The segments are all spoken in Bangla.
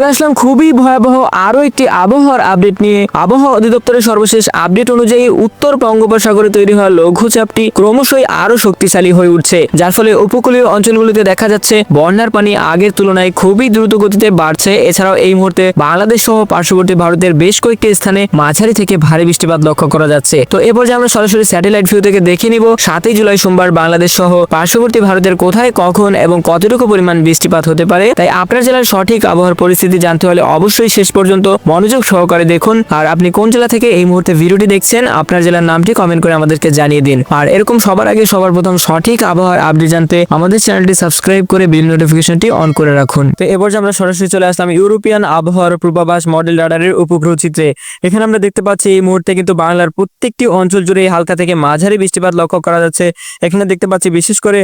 চলে আসলাম খুবই ভয়াবহ আরও একটি আবহাওয়ার আপডেট নিয়ে। আবহাওয়া অধিদপ্তরের সর্বশেষ আপডেট অনুযায়ী উত্তর বঙ্গোপসাগরে তৈরি হওয়া লঘুচাপটি ক্রমশই আরও শক্তিশালী হয়ে উঠছে, যার ফলে উপকূলীয় অঞ্চলগুলিতে দেখা যাচ্ছে বন্যার পানি আগের তুলনায় খুবই দ্রুত গতিতে বাড়ছে। এছাড়াও এই মুহূর্তে বাংলাদেশ সহ পার্শ্ববর্তী ভারতের বেশ কয়েকটি স্থানে মাঝারি থেকে ভারী বৃষ্টিপাত লক্ষ্য করা যাচ্ছে। তো এ পর্যায়ে আমরা সরাসরি স্যাটেলাইট ভিউ থেকে দেখে নিব, সাতই জুলাই সোমবার বাংলাদেশ সহ পার্শ্ববর্তী ভারতের কোথায়, কখন এবং কতটুকু পরিমাণ বৃষ্টিপাত হতে পারে। তাই আপনার জেলার সঠিক আবহাওয়ার পরিস্থিতি জানতে হলে অবশ্যই শেষ পর্যন্ত মনোযোগ সহকারে দেখুন। আর আপনি কোন জেলা থেকে এই মুহূর্তে ভিডিওটি দেখছেন, আপনার জেলার নামটি কমেন্ট করে আমাদেরকে জানিয়ে দিন। আর এরকম সবার আগে সবার প্রথম সঠিক আবহাওয়ার আপডেট জানতে আমাদের চ্যানেলটি সাবস্ক্রাইব করে বিল নোটিফিকেশনটি অন করে রাখুন। তো এবার আমরা সরাসরি চলে আসলাম ইউরোপিয়ান আবহাওয়ার পূর্বাভাস মডেল রাডারের উপগ্রহ চিত্রে এখানে আমরা দেখতে পাচ্ছি এই মুহূর্তে কিন্তু বাংলার প্রত্যেকটি অঞ্চল জুড়ে হালকা থেকে মাঝারি বৃষ্টিপাত লক্ষ্য করা যাচ্ছে। এখানে দেখতে পাচ্ছি বিশেষ করে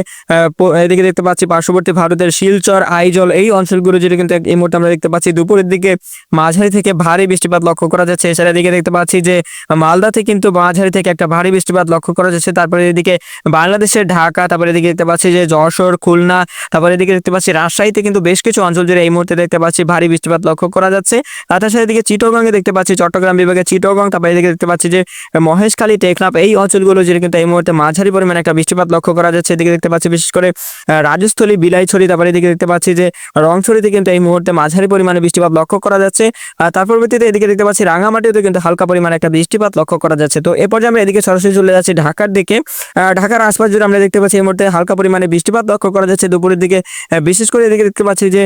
এদিকে দেখতে পাচ্ছি পার্শ্ববর্তী ভারতের শিলচর, আইজল এই অঞ্চলগুলো যেটা কিন্তু এই মুহূর্তে আমরা দেখতে পাচ্ছি দুপুরের দিকে মাঝারি থেকে ভারী বৃষ্টিপাত লক্ষ্য করা যাচ্ছে। এছাড়া এদিকে দেখতে পাচ্ছি যে, মালদাতে কিন্তু মাঝারি থেকে একটা ভারী বৃষ্টিপাত লক্ষ্য করা যাচ্ছে। তারপরে এদিকে বাংলাদেশের ঢাকা, তারপরে এদিকে দেখতে পাচ্ছি যে, যশোর, খুলনা, তারপরে এদিকে দেখতে পাচ্ছি রাজশাহীতে কিন্তু বেশ কিছু অঞ্চল জুড়ে এই মুহূর্তে দেখতে পাচ্ছি ভারী বৃষ্টিপাত লক্ষ্য করা যাচ্ছে। আর তাছাড়া এদিকে চিটগঙ্গে দেখতে পাচ্ছি, চট্টগ্রাম বিভাগে চিটগং তারপরে এদিকে দেখতে পাচ্ছি যে, মহেশখালী, টেকনাফ এই অঞ্চলগুলো যেটা কিন্তু এই মুহূর্তে মাঝারি পরিমাণে একটা বৃষ্টিপাত লক্ষ্য করা যাচ্ছে। এদিকে দেখতে পাচ্ছি বিশেষ করে রাজস্থলী, বিলাইছড়ি, তারপরে এদিকে দেখতে পাচ্ছি যে, রংছড়িতে কিন্তু এই মুহূর্তে মাঝারি পরিমাণে বৃষ্টিপাত লক্ষ্য করা যাচ্ছে। তার পরবর্তীতে এদিকে দেখতে পাচ্ছি রাঙামাটিতে কিন্তু হালকা পরিমাণে একটা বৃষ্টিপাত লক্ষ্য করা যাচ্ছে। তো এরপর আমরা এদিকে সরাসরি চলে যাচ্ছি ঢাকার দিকে। ঢাকার আশপাশ জুড়ে আমরা দেখতে পাচ্ছি এই মুহূর্তে হালকা পরিমাণে বৃষ্টিপাত লক্ষ্য করা যাচ্ছে দুপুরের দিকে। বিশেষ করে এদিকে দেখতে পাচ্ছি যে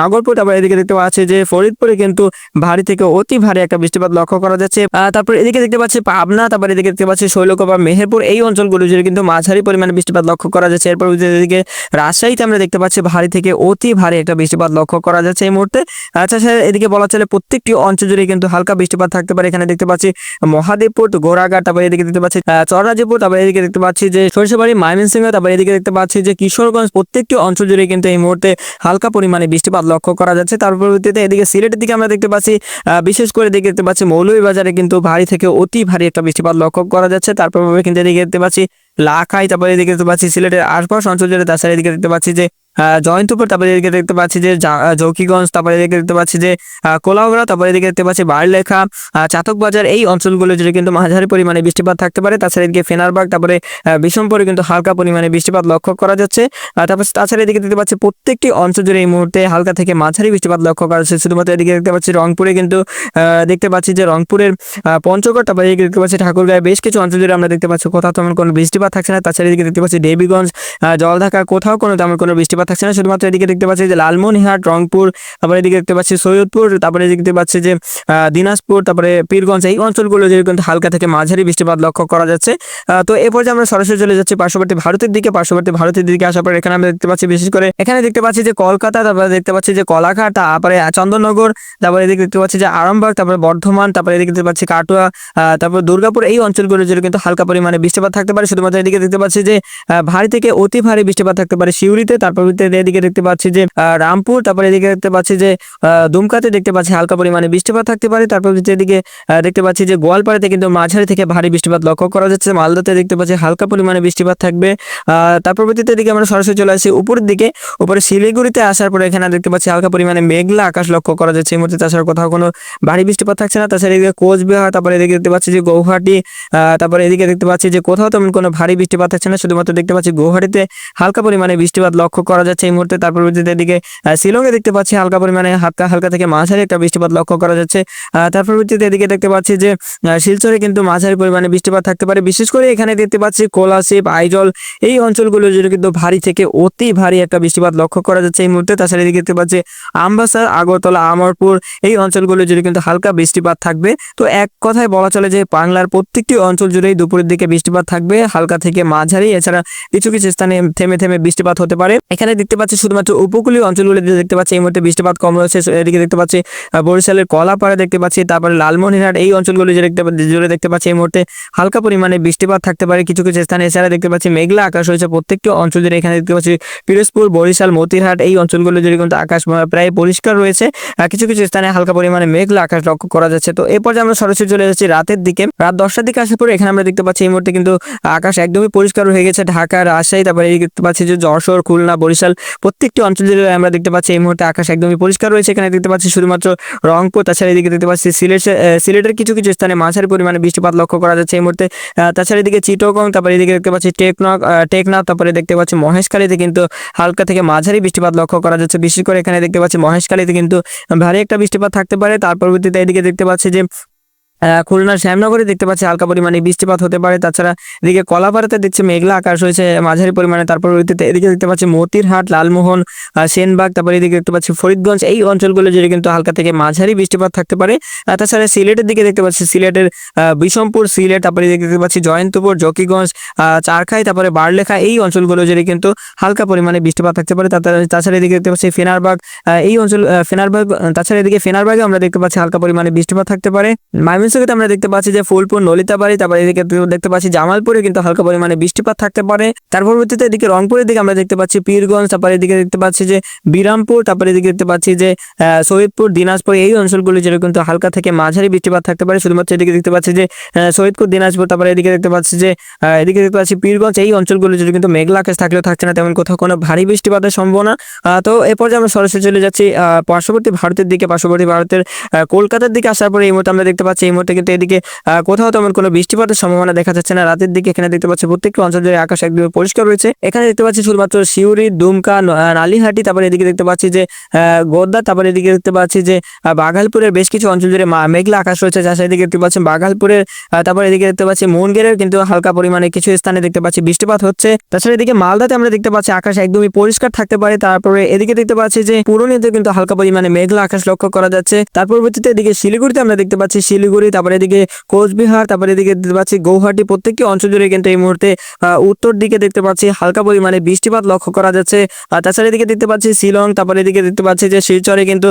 নাগরপুর, তারপরে এদিকে দেখতে পাচ্ছি যে ফরিদপুরে কিন্তু ভারী থেকে অতি ভারী একটা বৃষ্টিপাত লক্ষ্য করা যাচ্ছে। তারপর এদিকে দেখতে পাচ্ছি পাবনা, তারপর এদিকে দেখতে পাচ্ছি শৈলকুপা, মেহেরপুর এই অঞ্চলগুলো জুড়ে কিন্তু মাঝারি পরিমাণে বৃষ্টিপাত লক্ষ্য করা যাচ্ছে। এরপর এদিকে রাজশাহীতে আমরা দেখতে পাচ্ছি ভারী থেকে অতি ভারী একটা বৃষ্টিপাত লক্ষ্য করা যাচ্ছে এই মুহূর্তে। আচ্ছা স্যার এদিকে বলা চলে প্রত্যেকটি অঞ্চল জুড়ে কিন্তু হালকা বৃষ্টিপাত থাকতে পারে। এখানে দেখতে পাচ্ছি মহাদেবপুর গোড়াঘাট তারপরে এদিকে দেখতে পাচ্ছি আহ, চররাজিপুর তারপরে এদিকে দেখতে পাচ্ছি যে সরিষাবাড়ি ময়মনসিংহ তারপরে এদিকে দেখতে পাচ্ছি যে কিশোরগঞ্জ প্রত্যেকটি অঞ্চল জুড়ে কিন্তু এই মুহূর্তে হালকা পরিমাণে বৃষ্টিপাত লক্ষ্য করা যাচ্ছে। তার পরবর্তীতে এদিকে সিলেটের দিকে আমরা দেখতে পাচ্ছি বিশেষ করে এদিকে দেখতে পাচ্ছি মৌলভীবাজারে কিন্তু ভারী থেকে অতি ভারী একটা বৃষ্টিপাত লক্ষ্য করা যাচ্ছে। তারপর কিন্তু এদিকে দেখতে পাচ্ছি লাখাই তারপরে এদিকে দেখতে পাচ্ছি সিলেটের আশপাশ অঞ্চল জুড়ে তাছাড়া এদিকে দেখতে পাচ্ছি যে জয়ন্তপুর তারপরে এদিকে দেখতে পাচ্ছি যে জৌকিগঞ্জ তারপরে এদিকে দেখতে পাচ্ছি যে আহ, কোলাউড়া তারপরে এদিকে দেখতে পাচ্ছি বারলেখা চাতক বাজার এই অঞ্চলগুলো জুড়ে কিন্তু মাঝারি পরিমাণে বৃষ্টিপাত থাকতে পারে। তাছাড়া এদিকে ফেনারবাগ তারপরে বিষমপুরে কিন্তু হালকা পরিমাণে বৃষ্টিপাত লক্ষ্য করা যাচ্ছে। তারপর তাছাড়া এদিকে দেখতে পাচ্ছি প্রত্যেকটি অঞ্চল জুড়ে এই মুহূর্তে হালকা থেকে মাঝারি বৃষ্টিপাত লক্ষ্য করা যাচ্ছে। শুধুমাত্র এদিকে দেখতে পাচ্ছি রংপুরে কিন্তু দেখতে পাচ্ছি যে রংপুরের পঞ্চগড় তারপরে এদিকে দেখতে পাচ্ছি ঠাকুরগাঁয়ে বেশ কিছু অঞ্চল জুড়ে আমরা দেখতে পাচ্ছি কোথাও তেমন কোনো বৃষ্টিপাত থাকছে না। তাছাড়া এদিকে দেখতে পাচ্ছি দেবীগঞ্জ জলঢাকা কোথাও কোনো তেমন কোনো বৃষ্টিপাত থাকছে না। শুধুমাত্র এদিকে দেখতে পাচ্ছি যে লালমনিহাট রংপুর, তারপরে এদিকে দেখতে পাচ্ছি সৈয়দপুর, তারপরে এদিকে দেখতে পাচ্ছি যে দিনাজপুর, তারপরে পীরগঞ্জ, এই অঞ্চলগুলো যে কিন্তু হালকা থেকে মাঝারি বৃষ্টিপাত লক্ষ্য করা যাচ্ছে। তো এরপর যে আমরা সরাসরি চলে যাচ্ছি পার্শ্ববর্তী ভারতের দিকে। পার্শ্ববর্তী ভারতের দিকে আসার পর এখানে আমরা দেখতে পাচ্ছি বিশেষ করে এখানে দেখতে পাচ্ছি যে কলকাতা, তারপরে দেখতে পাচ্ছি যে কলাঘাট তারপরে চন্দননগর, তারপরে এদিকে দেখতে পাচ্ছি যে আরামবাগ, তারপরে বর্ধমান, তারপরে এদিকে দেখতে পাচ্ছি কাটুয়া তারপর দুর্গাপুর, এই অঞ্চলগুলো জুড়ে কিন্তু হালকা পরিমাণে বৃষ্টিপাত থাকতে পারে। শুধুমাত্র এদিকে দেখতে পাচ্ছি যে ভারী থেকে অতি ভারী বৃষ্টিপাত থাকতে পারে শিউরিতে তারপর এদিকে দেখতে পাচ্ছি যে রামপুর, তারপরে এদিকে দেখতে পাচ্ছি যে দুমকাতে দেখতে পাচ্ছি হালকা পরিমাণে বৃষ্টিপাত থাকতে পারে। তারপর এদিকে দেখতে পাচ্ছি যে গোয়ালপাড়াতে কিন্তু মাঝারি থেকে ভারী বৃষ্টিপাত লক্ষ্য করা যাচ্ছে। মালদাতে দেখতে পাচ্ছি হালকা পরিমাণে বৃষ্টিপাত থাকবে। তার পরবর্তীতে এদিকে আমরা সরাসরি চলে আসি উপরের দিকে। উপরে শিলিগুড়িতে আসার পরে এখানে দেখতে পাচ্ছি হালকা পরিমাণে মেঘলা আকাশ লক্ষ্য করা যাচ্ছে। এই মুহূর্তে তাছাড়া কোথাও কোনো ভারী বৃষ্টিপাত থাকছে না। তাছাড়া এদিকে কোচবিহার, তারপরে এদিকে দেখতে পাচ্ছি যে গৌহাটি তারপরে এদিকে দেখতে পাচ্ছি যে কোথাও তেমন কোনো ভারী বৃষ্টিপাত থাকছে না। শুধুমাত্র দেখতে পাচ্ছি গৌহাটিতে হালকা পরিমাণে বৃষ্টিপাত লক্ষ্য করা যাচ্ছে এই মুহূর্তে। তার পরবর্তীতে এদিকে শিলংয়ে দেখতে পাচ্ছি হালকা পরিমাণে হালকা হালকা থেকে মাঝারি একটা বৃষ্টিপাত লক্ষ্য করা যাচ্ছে। তার পরবর্তীতে এদিকে দেখতে পাচ্ছি যে শিলচরে কিন্তু মাঝারি পরিমাণে বৃষ্টিপাত থাকতে পারে। বিশেষ করে এখানে দেখতে পাচ্ছি কোলাশিপ আইজল এই অঞ্চলগুলো জুড়ে কিন্তু ভারী থেকে অতি ভারী একটা বৃষ্টিপাত লক্ষ্য করা যাচ্ছে এই মুহূর্তে। তাছাড়া এদিকে দেখতে পাচ্ছি আমবাসা, আগরতলা, আমরপুর এই অঞ্চলগুলো জুড়ে কিন্তু হালকা বৃষ্টিপাত থাকবে। তো এক কথায় বলা চলে যে, বাংলার প্রত্যেকটি অঞ্চল জুড়েই দুপুরের দিকে বৃষ্টিপাত থাকবে, হালকা থেকে মাঝারি। এছাড়া কিছু কিছু স্থানে থেমে থেমে বৃষ্টিপাত হতে পারে। এখানে দেখতে পাচ্ছি শুধুমাত্র উপকূলীয় অঞ্চলগুলিতে দেখতে পাচ্ছি এই মুহূর্তে বৃষ্টিপাত কম রয়েছে এদিকে দেখতে পাচ্ছি বরিশালের কলাপাড়া দেখতে পাচ্ছি, তারপরে লালমনিরহাট এই অঞ্চলগুলি যে দেখতে জুড়ে দেখতে পাচ্ছি এই মুহূর্তে হালকা পরিমাণে বৃষ্টিপাত থাকতে পারে কিছু কিছু স্থানে। এছাড়া দেখতে পাচ্ছি মেঘলা আকাশ রয়েছে প্রত্যেকটি অঞ্চল জুড়ে এখানে দেখতে পাচ্ছি পিরোজপুর, বরিশাল, মতিরহাট এই অঞ্চলগুলো জুড়ে কিন্তু আকাশ প্রায় পরিষ্কার রয়েছে। কিছু কিছু স্থানে হালকা পরিমাণে মেঘলা আকাশ লক্ষ্য করা যাচ্ছে। তো এরপর যে আমরা সরাসরি চলে যাচ্ছি রাতের দিকে, রাত দশটার দিকে আসার পরে এখানে আমরা দেখতে পাচ্ছি এই মুহূর্তে কিন্তু আকাশ একদমই পরিষ্কার হয়ে গেছে। ঢাকা, রাজশাহী, তারপরে দেখতে পাচ্ছি যে যশোর, খুলনা, বরিশাল বরিশাল প্রত্যেকটি অঞ্চল জুড়ে আমরা দেখতে পাচ্ছি এই মুহূর্তে আকাশ একদমই পরিষ্কার রয়েছে। এখানে দেখতে পাচ্ছি শুধুমাত্র রংপুর তাছাড়া এদিকে দেখতে পাচ্ছি সিলেট সিলেটের কিছু কিছু স্থানে মাঝারি পরিমাণে বৃষ্টিপাত লক্ষ্য করা যাচ্ছে এই মুহূর্তে। তাছাড়া এদিকে চিটগং তারপরে এদিকে দেখতে পাচ্ছি টেকনক আহ, টেকনাফ তারপরে দেখতে পাচ্ছি মহেশখালীতে কিন্তু হালকা থেকে মাঝারি বৃষ্টিপাত লক্ষ্য করা যাচ্ছে। বিশেষ করে এখানে দেখতে পাচ্ছি মহেশখালীতে কিন্তু ভারী একটা বৃষ্টিপাত থাকতে পারে। তার পরবর্তীতে এদিকে দেখতে পাচ্ছি যে খুলনার শ্যামনগরে দেখতে পাচ্ছি হালকা পরিমাণে বৃষ্টিপাত হতে পারে। তাছাড়া এদিকে কলাপাড়াতে দেখছি মেঘলা আকাশ হয়েছে, মাঝারি পরিমাণে। তারপর এদিকে দেখতে পাচ্ছি মতিরহাট, লালমোহন সেনবাগ, তারপরে এদিকে দেখতে পাচ্ছি ফরিদগঞ্জ। এই অঞ্চলগুলো জুড়ে কিন্তু হালকা থেকে মাঝারি বৃষ্টিপাত থাকতে পারে। তাছাড়া সিলেটের দিকে দেখতে পাচ্ছি, সিলেটের বিষমপুর সিলেট, তারপরে দেখতে পাচ্ছি জয়ন্তপুর, জকিগঞ্জ চারখাই, তারপরে বারলেখা। এই অঞ্চলগুলো জুড়ে কিন্তু হালকা পরিমাণে বৃষ্টিপাত থাকতে পারে। তাছাড়া- এদিকে দেখতে পাচ্ছি ফেনারবাগ এই অঞ্চল ফেনারবাগ, তাছাড়া এদিকে ফেনারবাগে আমরা দেখতে পাচ্ছি হালকা পরিমাণে বৃষ্টিপাত থাকতে পারে। ময়মনসিংহতে আমরা দেখতে পাচ্ছি যে ফুলপুর, নলিতাবাড়ি, তারপরে এদিকে দেখতে পাচ্ছি জামালপুরে কিন্তু হালকা পরিমাণে বৃষ্টিপাত থাকতে পারে। তার পরবর্তীতে এদিকে রংপুরের দিকে আমরা দেখতে পাচ্ছি পীরগঞ্জ, তারপরে এদিকে দেখতে পাচ্ছি যে বিরামপুর, তারপরে এদিকে দেখতে পাচ্ছি যে সৈয়দপুর, দিনাজপুর, এই অঞ্চলগুলি যেটা কিন্তু হালকা থেকে মাঝারি বৃষ্টিপাত থাকতে পারে। শুধুমাত্র এদিকে দেখতে পাচ্ছি যে সৈয়দপুর, দিনাজপুর, তারপরে এদিকে দেখতে পাচ্ছি যে এদিকে দেখতে পাচ্ছি পীরগঞ্জ, এই অঞ্চলগুলি যেটা কিন্তু মেঘলা আকাশ থাকলেও থাকছে না, তেমন কোথাও কোনো ভারী বৃষ্টিপাতের সম্ভাবনা। তো এ পর্যায়ে আমরা সরাসরি চলে যাচ্ছি পার্শ্ববর্তী ভারতের দিকে। পার্শ্ববর্তী ভারতের কলকাতার দিকে আসার পরে এই মুহূর্তে আমরা দেখতে পাচ্ছি এই মুহূর্তে কিন্তু এদিকে কোথাও তেমন কোনো বৃষ্টিপাতের সম্ভাবনা দেখা যাচ্ছে না রাতের দিকে এখানে দেখতে পাচ্ছি প্রত্যেকটি অঞ্চল জুড়ে আকাশ একদম পরিষ্কার রয়েছে এখানে দেখতে পাচ্ছি শুধুমাত্র শিউরি দুমকা নালিহাটি তারপরে এদিকে দেখতে পাচ্ছি যে গোদ্দা তারপরে এদিকে দেখতে পাচ্ছি যে বাঘালপুরের বেশ কিছু অঞ্চল জুড়ে মেঘলা আকাশ রয়েছে যার সাথে দেখতে পাচ্ছি বাঘালপুরের তারপরে এদিকে দেখতে পাচ্ছি মুনগেরের কিন্তু হালকা পরিমাণে কিছু স্থানে দেখতে পাচ্ছি বৃষ্টিপাত হচ্ছে তাছাড়া এদিকে মালদাতে আমরা দেখতে পাচ্ছি আকাশ একদমই পরিষ্কার থাকতে পারে তারপরে এদিকে দেখতে পাচ্ছি যে পুরনিতে কিন্তু হালকা পরিমাণে মেঘলা আকাশ লক্ষ্য করা যাচ্ছে তার পরবর্তীতে এদিকে শিলিগুড়িতে আমরা দেখতে পাচ্ছি শিলিগুড়ি তারপরে এদিকে কোচবিহার, তারপরে এদিকে দেখতে পাচ্ছি গৌহাটি, প্রত্যেকটি অঞ্চল জুড়ে কিন্তু এই মুহূর্তে উত্তর দিকে দেখতে পাচ্ছি হালকা পরিমাণে বৃষ্টিপাত লক্ষ্য করা যাচ্ছে। তাছাড়া এদিকে দেখতে পাচ্ছি শিলং, তারপরে এদিকে দেখতে পাচ্ছি যে শিলচরে কিন্তু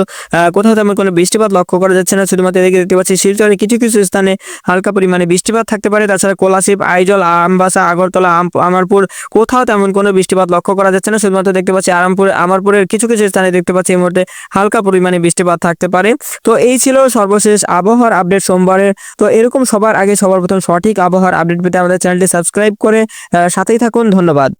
কোথাও তেমন কোনো বৃষ্টিপাত লক্ষ্য করা যাচ্ছে না। শুধুমাত্র এদিকে দেখতে পাচ্ছি শিলচরে কিছু কিছু স্থানে হালকা পরিমাণে বৃষ্টিপাত থাকতে পারে। তাছাড়া কোলাশিপ আইজল, আমবাসা, আগরতলা, আম- আমারপুর, কোথাও তেমন কোনো বৃষ্টিপাত লক্ষ্য করা যাচ্ছে না। শুধুমাত্র দেখতে পাচ্ছি আরামপুর, আমারপুরের কিছু কিছু স্থানে দেখতে পাচ্ছি এই মুহূর্তে হালকা পরিমাণে বৃষ্টিপাত থাকতে পারে। তো এই ছিল সর্বশেষ আবহাওয়ার আপডেট সোমবারের তো এরকম সবার আগে সবার প্রথম সঠিক আবহাওয়ার আপডেট পেতে আমাদের চ্যানেলটি সাবস্ক্রাইব করে সাথেই থাকুন। ধন্যবাদ।